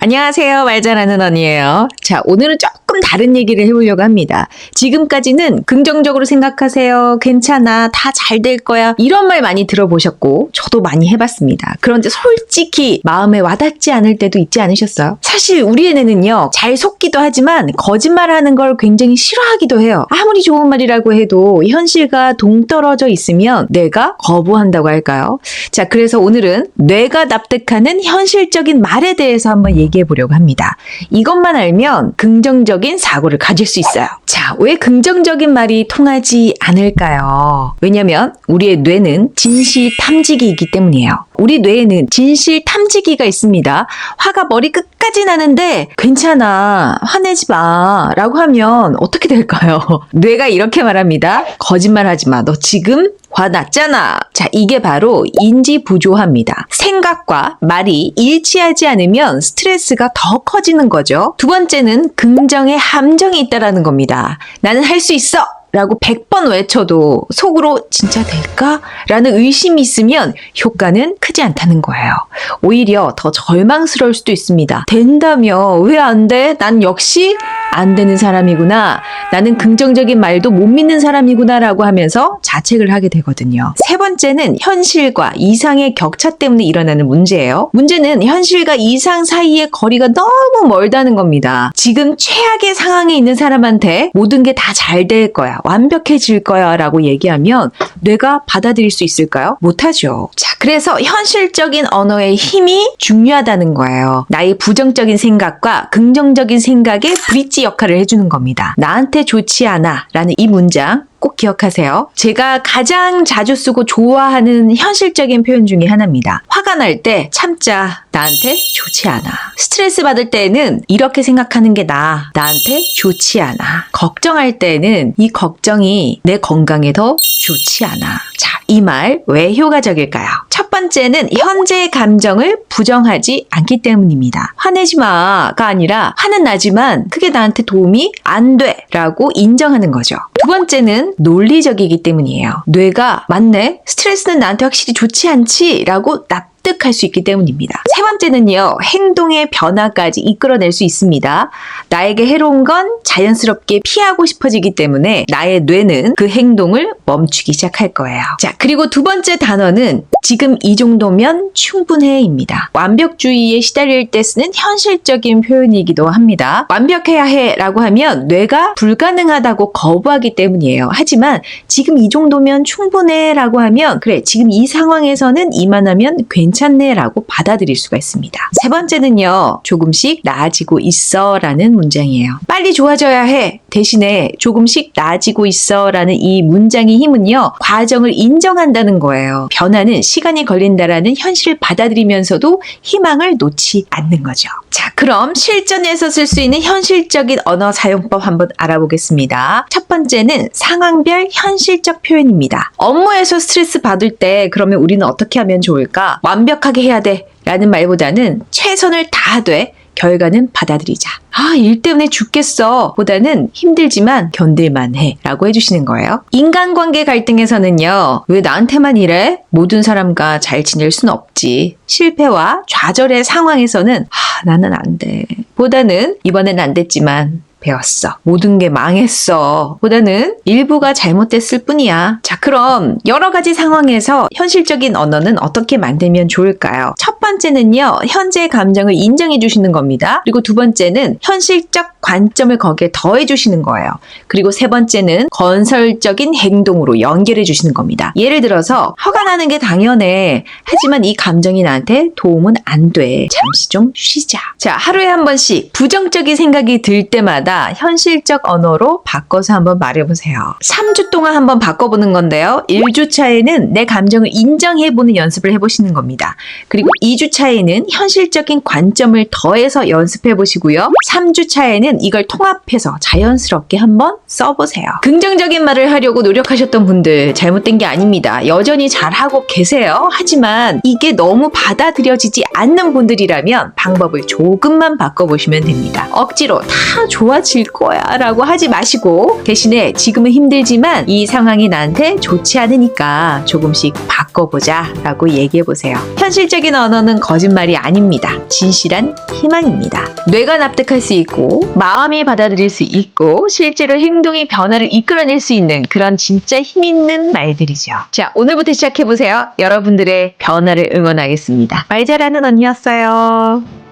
안녕하세요. 말 잘하는 언니예요. 자, 오늘은 조금 다른 얘기를 해보려고 합니다. 지금까지는 긍정적으로 생각하세요. 괜찮아. 다 잘 될 거야. 이런 말 많이 들어보셨고, 저도 많이 해봤습니다. 그런데 솔직히 마음에 와닿지 않을 때도 있지 않으셨어요? 사실 우리 애네는요, 잘 속기도 하지만 거짓말 하는 걸 굉장히 싫어하기도 해요. 아무리 좋은 말이라고 해도 현실과 동떨어져 있으면 내가 거부한다고 할까요? 자, 그래서 오늘은 뇌가 납득하는 현실적인 말에 대해서 한번 얘기해 보려고 합니다. 이것만 알면 긍정적인 사고를 가질 수 있어요. 자, 왜 긍정적인 말이 통하지 않을까요? 왜냐면 우리의 뇌는 진실 탐지기이기 때문이에요. 우리 뇌에는 진실 탐지기가 있습니다. 화가 머리 끝까지 나는데 괜찮아. 화내지 마. 라고 하면 어떻게 될까요? 뇌가 이렇게 말합니다. 거짓말 하지 마. 너 지금 화났잖아. 자, 이게 바로 인지 부조화입니다. 생각과 말이 일치하지 않으면 스트레스가 더 커지는 거죠. 두 번째는 긍정의 함정이 있다라는 겁니다. 나는 할 수 있어! 라고 100번 외쳐도 속으로 진짜 될까? 라는 의심이 있으면 효과는 크지 않다는 거예요. 오히려 더 절망스러울 수도 있습니다. 된다며 왜 안 돼? 난 역시 안 되는 사람이구나. 나는 긍정적인 말도 못 믿는 사람이구나 라고 하면서 자책을 하게 되거든요. 세 번째는 현실과 이상의 격차 때문에 일어나는 문제예요. 문제는 현실과 이상 사이의 거리가 너무 멀다는 겁니다. 지금 최악의 상황에 있는 사람한테 모든 게 다 잘 될 거야. 완벽해질 거야. 라고 얘기하면 뇌가 받아들일 수 있을까요? 못하죠. 자, 그래서 현실적인 언어의 힘이 중요하다는 거예요. 나의 부정적인 생각과 긍정적인 생각의 브릿지 역할을 해주는 겁니다. 나한테 좋지 않아. 라는 이 문장 꼭 기억하세요. 제가 가장 자주 쓰고 좋아하는 현실적인 표현 중에 하나입니다. 화가 날 때 참자. 나한테 좋지 않아. 스트레스 받을 때는 이렇게 생각하는 게 나. 나한테 좋지 않아. 걱정할 때는 이 걱정이 내 건강에 더 좋지 않아. 자, 이 말 왜 효과적일까요? 첫 번째는 현재의 감정을 부정하지 않기 때문입니다. 화내지 마가 아니라 화는 나지만 그게 나한테 도움이 안 돼. 라고 인정하는 거죠. 두 번째는 논리적이기 때문이에요. 뇌가 맞네. 스트레스는 나한테 확실히 좋지 않지. 라고 납 득할 수 있기 때문입니다. 세 번째는요, 행동의 변화까지 이끌어낼 수 있습니다. 나에게 해로운 건 자연스럽게 피하고 싶어지기 때문에 나의 뇌는 그 행동을 멈추기 시작할 거예요. 자, 그리고 두 번째 단어는 지금 이 정도면 충분해입니다. 완벽주의에 시달릴 때 쓰는 현실적인 표현이기도 합니다. 완벽해야 해 라고 하면 뇌가 불가능하다고 거부하기 때문이에요. 하지만 지금 이 정도면 충분해 라고 하면 그래, 지금 이 상황에서는 이만하면 괜찮 네 라고 받아들일 수가 있습니다. 세 번째는요, 조금씩 나아지고 있어 라는 문장이에요. 빨리 좋아져야 해. 대신에 조금씩 나아지고 있어 라는 이 문장의 힘은요, 과정을 인정한다는 거예요. 변화는 시간이 걸린다라는 현실을 받아들이면서도 희망을 놓지 않는 거죠. 자, 그럼 실전에서 쓸 수 있는 현실적인 언어 사용법 한번 알아보겠습니다. 첫 번째는 상황별 현실적 표현입니다. 업무에서 스트레스 받을 때 그러면 우리는 어떻게 하면 좋을까? 완벽하게 해야 돼. 라는 말보다는 최선을 다하되 결과는 받아들이자. 아, 일 때문에 죽겠어. 보다는 힘들지만 견딜만 해. 라고 해주시는 거예요. 인간관계 갈등에서는요, 왜 나한테만 이래? 모든 사람과 잘 지낼 순 없지. 실패와 좌절의 상황에서는, 아, 나는 안 돼. 보다는 이번엔 안 됐지만, 배웠어. 모든 게 망했어. 보다는 일부가 잘못됐을 뿐이야. 자, 그럼 여러 가지 상황에서 현실적인 언어는 어떻게 만들면 좋을까요? 첫 번째는요, 현재 감정을 인정해 주시는 겁니다. 그리고 두 번째는 현실적 관점을 거기에 더해 주시는 거예요. 그리고 세 번째는 건설적인 행동으로 연결해 주시는 겁니다. 예를 들어서, 화가 나는 게 당연해. 하지만 이 감정이 나한테 도움은 안 돼. 잠시 좀 쉬자. 자, 하루에 한 번씩 부정적인 생각이 들 때마다 현실적 언어로 바꿔서 한번 말해 보세요. 3주 동안 한번 바꿔 보는 건데요. 1주 차에는 내 감정을 인정해 보는 연습을 해 보시는 겁니다. 그리고 2주 차에는 현실적인 관점을 더해서 연습해 보시고요. 3주 차에는 그러면 이걸 통합해서 자연스럽게 한번 써보세요. 긍정적인 말을 하려고 노력하셨던 분들 잘못된 게 아닙니다. 여전히 잘하고 계세요. 하지만 이게 너무 받아들여지지 않는 분들이라면 방법을 조금만 바꿔보시면 됩니다. 억지로 다 좋아질 거야 라고 하지 마시고 대신에 지금은 힘들지만 이 상황이 나한테 좋지 않으니까 조금씩 바꿔보자 라고 얘기해보세요. 현실적인 언어는 거짓말이 아닙니다. 진실한 희망입니다. 뇌가 납득할 수 있고 마음이 받아들일 수 있고 실제로 행동의 변화를 이끌어낼 수 있는 그런 진짜 힘 있는 말들이죠. 자, 오늘부터 시작해보세요. 여러분들의 변화를 응원하겠습니다. 말 잘하는 언니였어요.